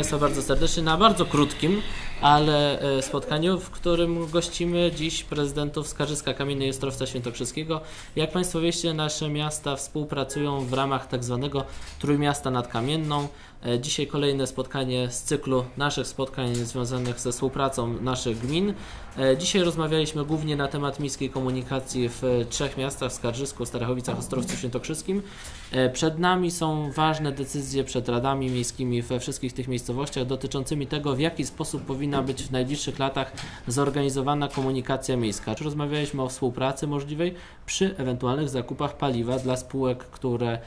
Państwa bardzo serdecznie na bardzo krótkim, ale e, spotkaniu, w którym gościmy dziś prezydentów Skarżyska Kamiennej i Ostrowca Świętokrzyskiego. Jak Państwo wiecie, nasze miasta współpracują w ramach tak zwanego Trójmiasta nad Kamienną. E, Dzisiaj kolejne spotkanie z cyklu naszych spotkań związanych ze współpracą naszych gmin. E, Dzisiaj rozmawialiśmy głównie na temat miejskiej komunikacji w trzech miastach, Skarżysku, Starachowicach, Ostrowcu Świętokrzyskim. E, Przed nami są ważne decyzje przed radami miejskimi we wszystkich tych miejscowościach dotyczącymi tego, w jaki sposób powinna być w najbliższych latach zorganizowana komunikacja miejska. Czy rozmawialiśmy o współpracy możliwej przy ewentualnych zakupach paliwa dla spółek, które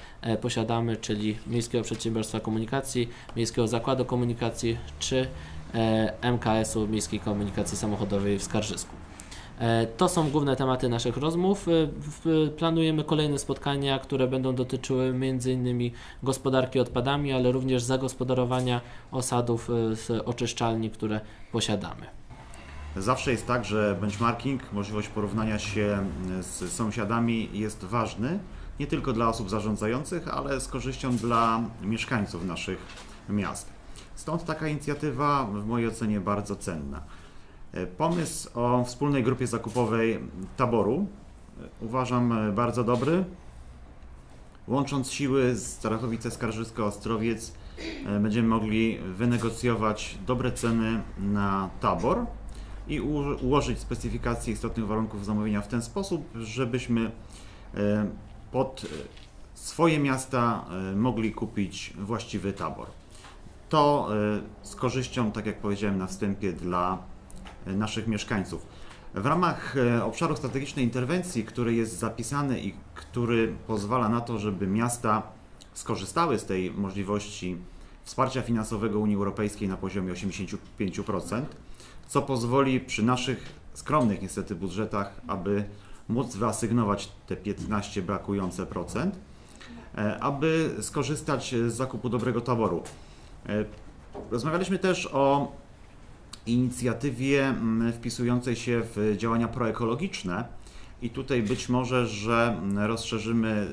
posiadamy, czyli Miejskiego Przedsiębiorstwa Komunikacji, Miejskiego Zakładu Komunikacji czy e, MKS-u Miejskiej Komunikacji Samochodowej w Skarżysku. E, To są główne tematy naszych rozmów. E, Planujemy kolejne spotkania, które będą dotyczyły m.in. gospodarki odpadami, ale również zagospodarowania osadów z oczyszczalni, które posiadamy. Zawsze jest tak, że benchmarking, możliwość porównania się z sąsiadami jest ważny nie tylko dla osób zarządzających, ale z korzyścią dla mieszkańców naszych miast. Stąd taka inicjatywa w mojej ocenie bardzo cenna. E, Pomysł o wspólnej grupie zakupowej taboru e, uważam e, bardzo dobry. Łącząc siły z Starachowice, Skarżysko, Ostrowiec będziemy mogli wynegocjować dobre ceny na tabor i uło- ułożyć specyfikacje istotnych warunków zamówienia w ten sposób, żebyśmy e, pod e, swoje miasta e, mogli kupić właściwy tabor. To z korzyścią, tak jak powiedziałem na wstępie, dla naszych mieszkańców. W ramach obszaru strategicznej interwencji, który jest zapisany i który pozwala na to, żeby miasta skorzystały z tej możliwości wsparcia finansowego Unii Europejskiej na poziomie 85%, co pozwoli przy naszych skromnych niestety budżetach, aby móc wyasygnować te 15 brakujące procent, e, aby skorzystać z zakupu dobrego taboru. E, Rozmawialiśmy też o inicjatywie mm, wpisującej się w działania proekologiczne i tutaj być może, że mm, rozszerzymy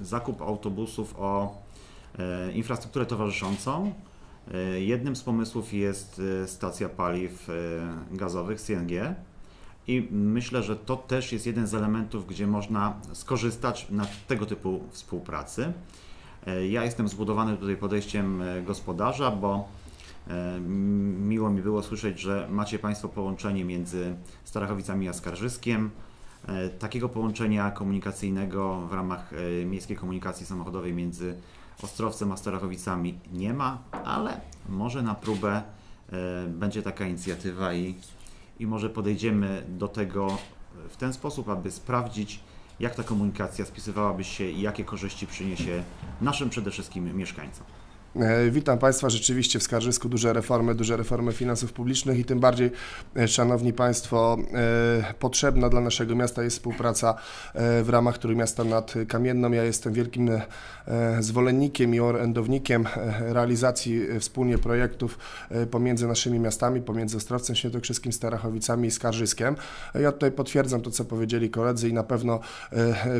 zakup autobusów o e, infrastrukturę towarzyszącą. E, Jednym z pomysłów jest e, stacja paliw e, gazowych CNG i myślę, że to też jest jeden z elementów, gdzie można skorzystać na tego typu współpracy. Ja jestem zbudowany tutaj podejściem gospodarza, bo miło mi było słyszeć, że macie Państwo połączenie między Starachowicami a Skarżyskiem. E, Takiego połączenia komunikacyjnego w ramach e, miejskiej komunikacji samochodowej między Ostrowcem a Starachowicami nie ma, ale może na próbę e, będzie taka inicjatywa i, i może podejdziemy do tego w ten sposób, aby sprawdzić, jak ta komunikacja spisywałaby się i jakie korzyści przyniesie naszym przede wszystkim mieszkańcom. E, Witam Państwa. Rzeczywiście w Skarżysku duże reformy, duże reformy finansów publicznych i tym bardziej, e, Szanowni Państwo, e, potrzebna dla naszego miasta jest współpraca w ramach Trójmiasta nad Kamienną. Ja jestem wielkim zwolennikiem i orędownikiem realizacji wspólnie projektów pomiędzy naszymi miastami, pomiędzy Ostrowcem Świętokrzyskim, Starachowicami i Skarżyskiem. Ja tutaj potwierdzam to, co powiedzieli koledzy i na pewno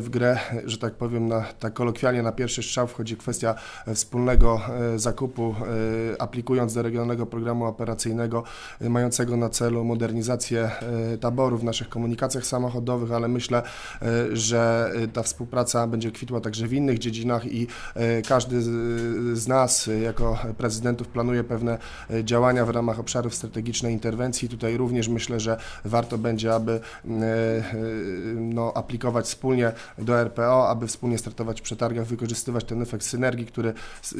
w grę, że tak powiem, na, tak kolokwialnie na pierwszy strzał wchodzi kwestia wspólnego zakupu, e, aplikując do Regionalnego Programu Operacyjnego e, mającego na celu modernizację e, taboru w naszych komunikacjach samochodowych, ale myślę, e, że e, ta współpraca będzie kwitła także w innych dziedzinach i e, każdy z, nas e, jako prezydentów planuje pewne e, działania w ramach obszarów strategicznej interwencji. Tutaj również myślę, że warto będzie, aby e, e, no, aplikować wspólnie do RPO, aby wspólnie startować w przetargach, wykorzystywać ten efekt synergii, który s-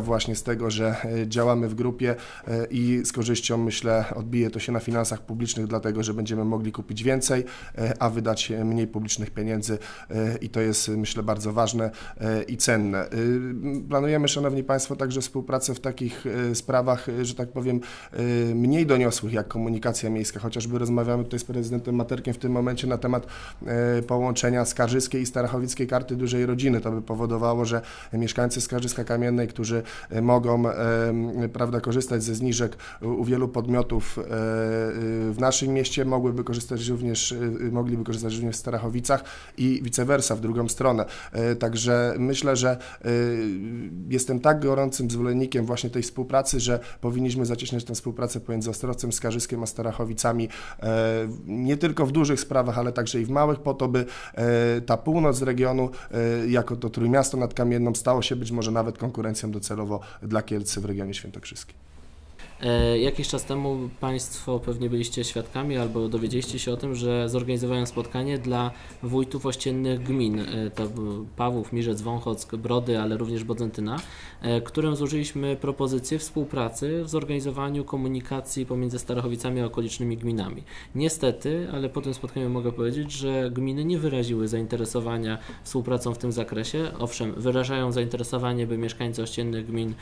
właśnie z tego, że e, działamy w grupie e, i z korzyścią myślę odbije to się na finansach publicznych, dlatego że będziemy mogli kupić więcej, e, a wydać mniej publicznych pieniędzy i to jest myślę bardzo ważne i cenne. Planujemy, Szanowni Państwo, także współpracę w takich sprawach, że tak powiem, mniej doniosłych jak komunikacja miejska, chociażby rozmawiamy tutaj z prezydentem Materkiem w tym momencie na temat połączenia Skarżyskiej i Starachowickiej Karty Dużej Rodziny. To by powodowało, że mieszkańcy Skarżyska Kamiennej, którzy e, mogą e, prawda, korzystać ze zniżek u wielu podmiotów e, w naszym mieście, mogłyby korzystać również, mogliby korzystać również w Starachowicach i vice versa w drugą stronę. Także myślę, że jestem tak gorącym zwolennikiem właśnie tej współpracy, że powinniśmy zacieśniać tę współpracę pomiędzy Ostrowcem, Skarżyskiem a Starachowicami nie tylko w dużych sprawach, ale także i w małych, po to, by ta północ regionu, jako to Trójmiasto nad Kamienną, stało się być może nawet konkurencją dla Kielcy w regionie świętokrzyskim. E, Jakiś czas temu Państwo pewnie byliście świadkami albo dowiedzieliście się o tym, że zorganizowałem spotkanie dla wójtów ościennych gmin. E, To Pawłów, Mirzec, Wąchock, Brody, ale również Bodzentyna, e, którym złożyliśmy propozycję współpracy w zorganizowaniu komunikacji pomiędzy Starachowicami a okolicznymi gminami. Niestety, ale po tym spotkaniu mogę powiedzieć, że gminy nie wyraziły zainteresowania współpracą w tym zakresie. Owszem, wyrażają zainteresowanie, by mieszkańcy ościennych gmin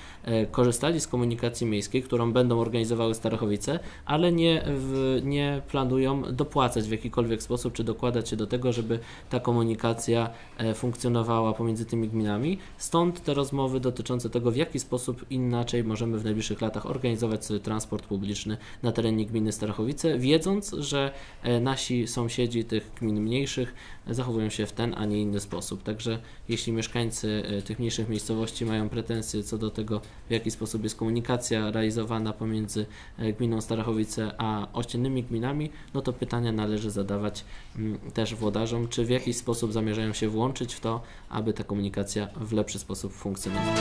korzystali z komunikacji miejskiej, którą będą organizowały Starachowice, ale nie, w, nie planują dopłacać w jakikolwiek sposób, czy dokładać się do tego, żeby ta komunikacja e, funkcjonowała pomiędzy tymi gminami. Stąd te rozmowy dotyczące tego, w jaki sposób inaczej możemy w najbliższych latach organizować sobie transport publiczny na terenie gminy Starachowice, wiedząc, że e, nasi sąsiedzi tych gmin mniejszych zachowują się w ten, a nie inny sposób. Także jeśli mieszkańcy e, tych mniejszych miejscowości mają pretensje co do tego, w jaki sposób jest komunikacja realizowana pomiędzy e, gminą Starachowice a ościennymi gminami, no to pytania należy zadawać mm, też włodarzom, czy w jakiś sposób zamierzają się włączyć w to, aby ta komunikacja w lepszy sposób funkcjonowała.